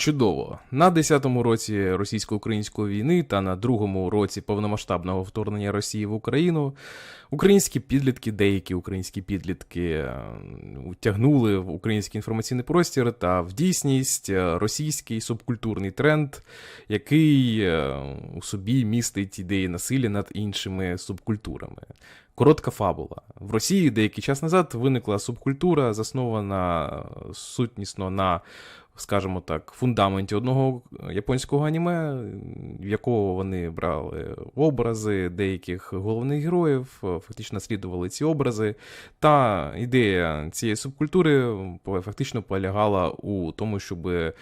Чудово. На 10-му році російсько-української війни та на другому році повномасштабного вторгнення Росії в Україну українські підлітки, деякі українські підлітки е, утягнули в український інформаційний простір та в дійсність е, російський субкультурний тренд, який е, у собі містить ідеї насилля над іншими субкультурами. Коротка фабула. В Росії деякий час назад виникла субкультура, заснована сутнісно на, скажімо так, фундаменті одного японського аніме, в якого вони брали образи деяких головних героїв, е, фактично наслідували ці образи. Та ідея цієї субкультури фактично полягала у тому, щоб е,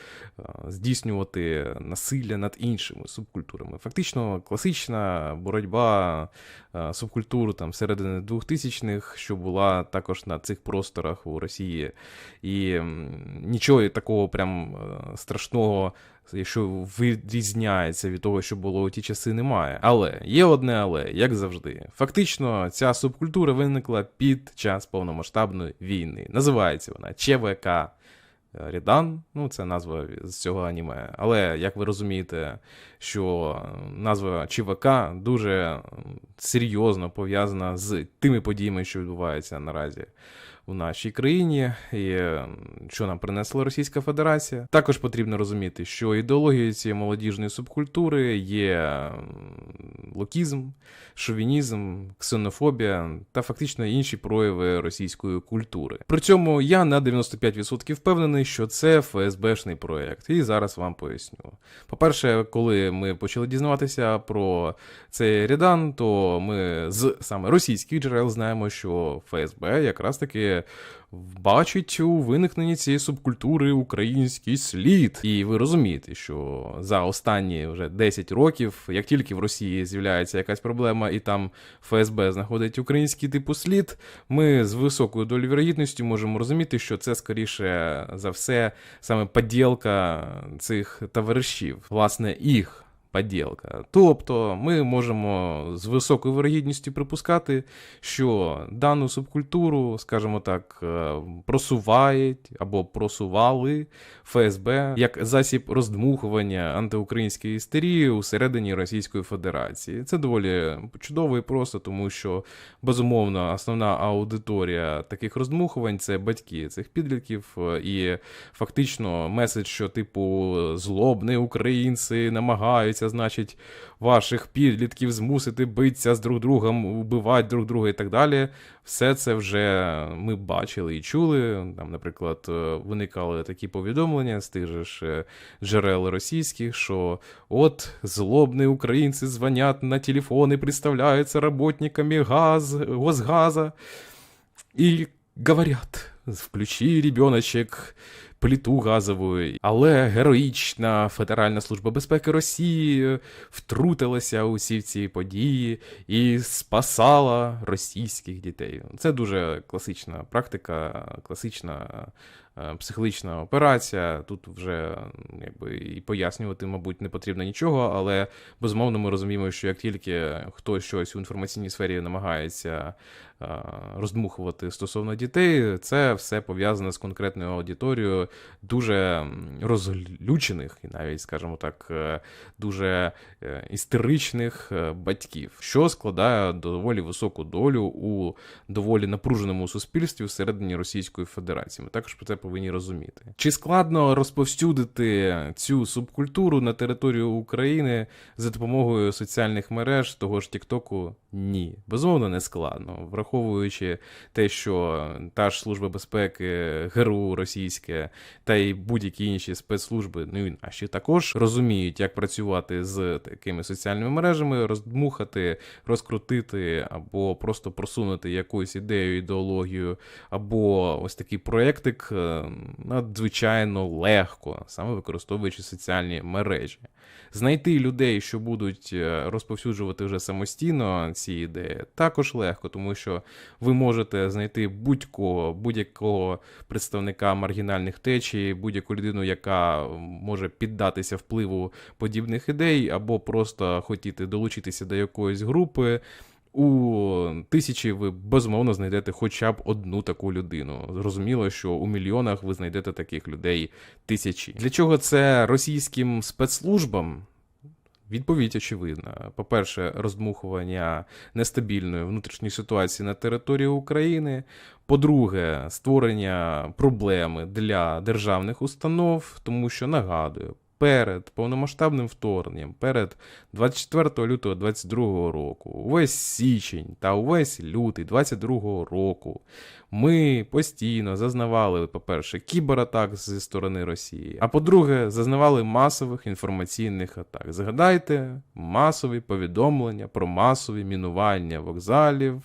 здійснювати насилля над іншими субкультурами. Фактично класична боротьба е, субкультур там середини 2000-х, що була також на цих просторах у Росії. І нічого такого прям е, страшного. Якщо відрізняється від того, що було у ті часи, немає. Але є одне але, як завжди. Фактично, ця субкультура виникла під час повномасштабної війни. Називається вона ЧВК Рідан, ну це назва з цього аніме. Але як ви розумієте, що назва ЧВК дуже серйозно пов'язана з тими подіями, що відбуваються наразі у нашій країні, і що нам принесла Російська Федерація. Також потрібно розуміти, що ідеологією цієї молодіжної субкультури є локізм, шовінізм, ксенофобія та фактично інші прояви російської культури. При цьому я на 95% впевнений, що це ФСБшний проєкт, і зараз вам поясню. По-перше, коли ми почали дізнаватися про цей рядан, то ми з саме російських джерел знаємо, що ФСБ якраз таки бачить у виникненні цієї субкультури український слід. І ви розумієте, що за останні вже 10 років, як тільки в Росії з'являється якась проблема, і там ФСБ знаходить український типу слід, ми з високою долею вірогідності можемо розуміти, що це скоріше за все саме поділка цих товаришів, власне, їх. Поділка. Тобто ми можемо з високою вирогідністю припускати, що дану субкультуру, скажімо так, е, просувають або просували ФСБ як засіб роздмухування антиукраїнської істерії усередині Російської Федерації. Це доволі чудово і просто, тому що безумовно основна аудиторія таких роздмухувань це батьки цих підлітків, е, і фактично меседж, що типу злобні українці намагаються, значить, ваших підлітків змусити битися з друг другом, убивати друг друга і так далі. Все це вже ми бачили і чули. Там, наприклад, е, виникали такі повідомлення з тих же ж е, джерел російських, що от злобні українці дзвонять на телефони, представляються работниками газ, Госгаза і говорять, включи ребеночек плиту газову. Але героїчна Федеральна служба безпеки Росії втрутилася у всі ці події і спасала російських дітей. Це дуже класична практика, класична психологічна операція. Тут вже якби і пояснювати, мабуть, не потрібно нічого, але безумовно ми розуміємо, що як тільки хтось щось у інформаційній сфері намагається е, роздмухувати стосовно дітей, це все пов'язане з конкретною аудиторією дуже розлючених і навіть, скажімо так, е, дуже е, істеричних е, батьків, що складає доволі високу долю у доволі напруженому суспільстві всередині Російської Федерації. Ми також про це повинні розуміти. Чи складно розповсюдити цю субкультуру на територію України за допомогою соціальних мереж, того ж Тіктоку? Ні, безумовно, не складно, враховуючи те, що та ж служба безпеки, ГРУ російське та й будь-які інші спецслужби, ну і наші також розуміють, як працювати з такими соціальними мережами, роздмухати, розкрутити або просто просунути якусь ідею, ідеологію, або ось такий проєктик е, надзвичайно легко, саме використовуючи соціальні мережі. Знайти людей, що будуть е, розповсюджувати вже самостійно ці ідеї, також легко, тому що ви можете знайти будь-кого, будь-якого представника маргінальних течій, будь-яку людину, яка може піддатися впливу подібних ідей, або просто хотіти долучитися до якоїсь групи. У тисячі ви безумовно знайдете хоча б одну таку людину. Зрозуміло, що у мільйонах ви знайдете таких людей тисячі. Для чого це російським спецслужбам? Відповідь очевидна. По-перше, роздмухування нестабільної внутрішньої ситуації на території України. По-друге, створення проблеми для державних установ, тому що нагадую, перед повномасштабним вторгненням, перед 24 лютого 22 року, увесь січень та увесь лютий 22 року ми постійно зазнавали, по-перше, кібератак зі сторони Росії, а по-друге, зазнавали масових інформаційних атак. Згадайте масові повідомлення про масові мінування вокзалів.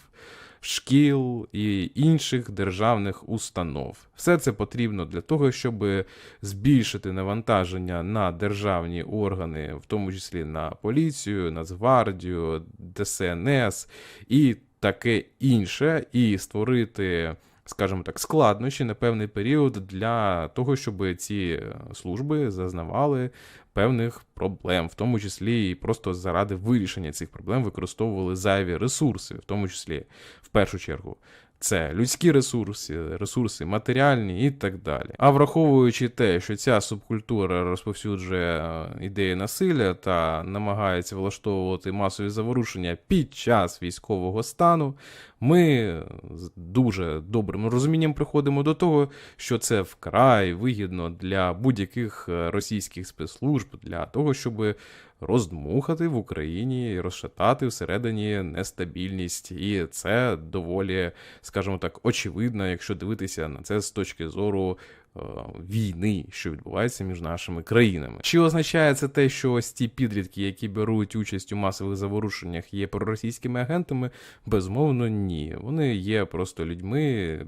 Шкіл і інших державних установ. Все це потрібно для того, щоб збільшити навантаження на державні органи, в тому числі на поліцію, Нацгвардію, ДСНС і таке інше, і створити. Скажімо так, складнощі на певний період для того, щоб ці служби зазнавали певних проблем, в тому числі і просто заради вирішення цих проблем використовували зайві ресурси, в тому числі в першу чергу. Це людські ресурси, ресурси матеріальні і так далі. А враховуючи те, що ця субкультура розповсюджує е, ідеї насилля та намагається влаштовувати масові заворушення під час військового стану, ми з дуже добрим розумінням приходимо до того, що це вкрай вигідно для будь-яких е, російських спецслужб для того, щоб роздмухати в Україні і розшатати всередині нестабільність. І це доволі, скажімо так, очевидно, якщо дивитися на це з точки зору. Е, Війни, що відбувається між нашими країнами, чи означає це те, що ось ті підлітки, які беруть участь у масових заворушеннях, є проросійськими агентами? Безумовно, ні. Вони є просто людьми,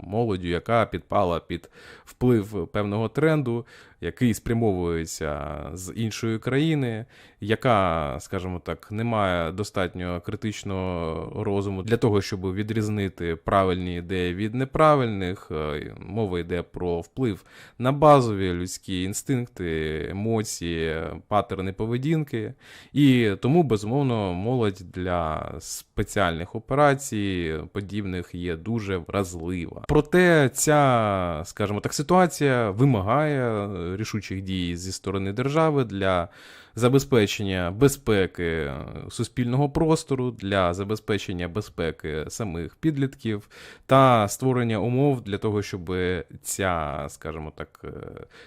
молоддю, яка підпала під вплив певного тренду, який спрямовується з іншої країни, яка, скажімо так, не має достатньо критичного розуму для того, щоб відрізнити правильні ідеї від неправильних. Е, Мова йде про вплив на базові людські інстинкти, емоції, паттерни поведінки. І тому, безумовно, молодь для спеціальних операцій подібних є дуже вразлива. Проте ця, скажімо так, ситуація вимагає рішучих дій зі сторони держави для забезпечення безпеки суспільного простору, для забезпечення безпеки самих підлітків та створення умов для того, щоб ця, скажімо так, е,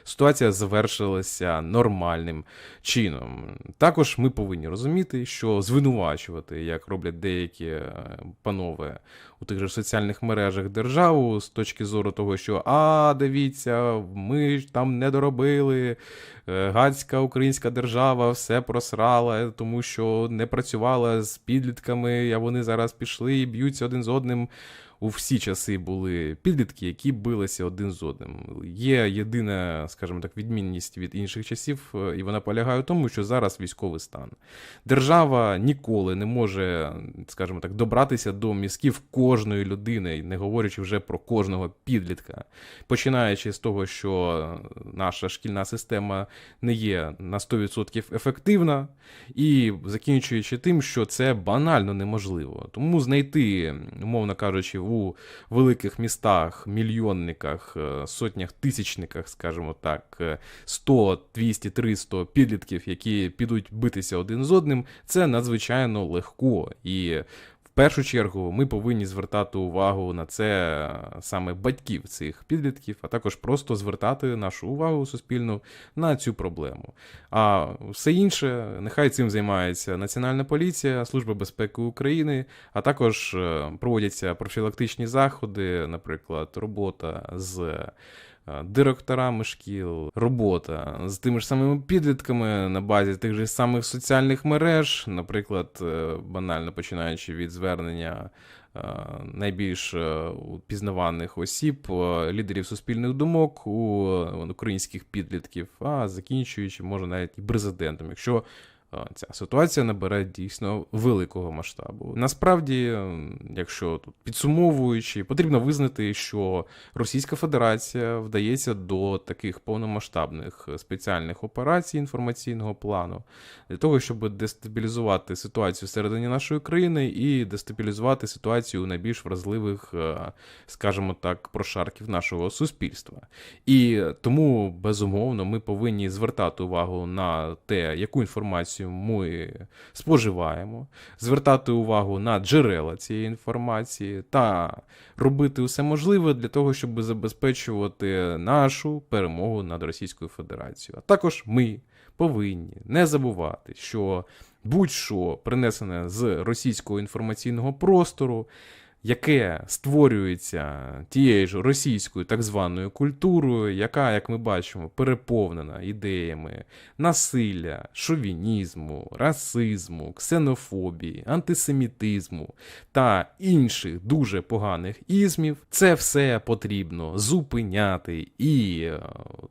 ситуація завершилася нормальним чином. Також ми повинні розуміти, що звинувачувати, як роблять деякі е, панове у тих же соціальних мережах державу з точки зору того, що а, дивіться, ми ж там не доробили. е, Гадська українська держава все просрала, тому що не працювала з підлітками, а вони зараз пішли і б'ються один з одним. У всі часи були підлітки, які билися один з одним. Є єдина, скажімо так, відмінність від інших часів, е, і вона полягає в тому, що зараз військовий стан. Держава ніколи не може, скажімо так, добратися до мізків кожної людини, не говорячи вже про кожного підлітка. Починаючи з того, що наша шкільна система не є на 100% ефективна, і закінчуючи тим, що це банально неможливо. Тому знайти, умовно кажучи, у великих містах, мільйонниках, е, сотнях, тисячниках, скажімо так, е, 100, 200, 300 підлітків, які підуть битися один з одним, це надзвичайно легко. І першу чергу ми повинні звертати увагу на це саме батьків цих підлітків, а також просто звертати нашу увагу суспільну на цю проблему. А все інше, нехай цим займається Національна поліція, Служба безпеки України, а також е, проводяться профілактичні заходи, наприклад, робота з. Е, Директорами шкіл, робота з тими ж самими підлітками на базі тих же самих соціальних мереж, наприклад, е, банально починаючи від звернення е, найбільш пізнаваних осіб, лідерів суспільних думок у українських підлітків, а закінчуючи, може, навіть і президентом. Якщо ця ситуація набере дійсно великого масштабу. Насправді, якщо тут підсумовуючи, потрібно визнати, що Російська Федерація вдається до таких повномасштабних е, спеціальних операцій інформаційного плану для того, щоб дестабілізувати ситуацію всередині нашої країни і дестабілізувати ситуацію у найбільш вразливих, е, скажімо так, прошарків нашого суспільства. І тому, безумовно, ми повинні звертати увагу на те, яку інформацію ми споживаємо, звертати увагу на джерела цієї інформації та робити усе можливе для того, щоб забезпечувати нашу перемогу над Російською Федерацією. А також ми повинні не забувати, що будь-що принесене з російського інформаційного простору, яке створюється тією ж російською так званою культурою, яка, як ми бачимо, переповнена ідеями насилля, шовінізму, расизму, ксенофобії, антисемітизму та інших дуже поганих ізмів, це все потрібно зупиняти і е,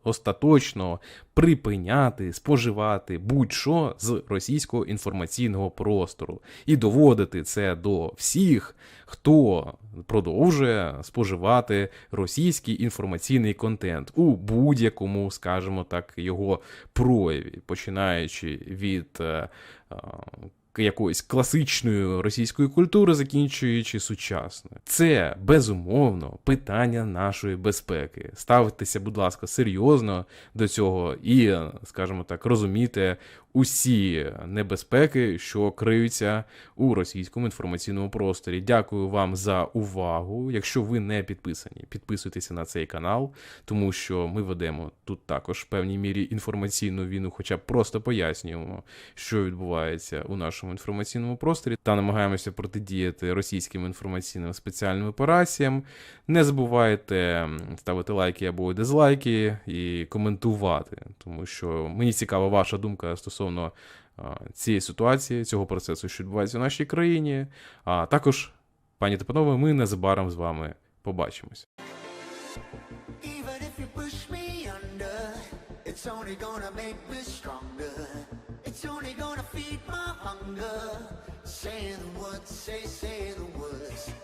остаточно припиняти споживати будь-що з російського інформаційного простору і доводити це до всіх, хто продовжує споживати російський інформаційний контент у будь-якому, скажімо так, його прояві, починаючи від. Якоїсь класичної російської культури, закінчуючи сучасною. Це безумовно питання нашої безпеки. Ставитися, будь ласка, серйозно до цього і, скажімо так, розумійте усі небезпеки, що криються у російському інформаційному просторі. Дякую вам за увагу. Якщо ви не підписані, підписуйтеся на цей канал, тому що ми ведемо тут також в певній мірі інформаційну війну, хоча б просто пояснюємо, що відбувається у нашому інформаційному просторі, та намагаємося протидіяти російським інформаційним спеціальним операціям. Не забувайте ставити лайки або дизлайки і коментувати, тому що мені цікава ваша думка стосовно а, цієї ситуації, цього процесу, що відбувається в нашій країні. А також, пані та панове, ми незабаром з вами побачимось. Say the words.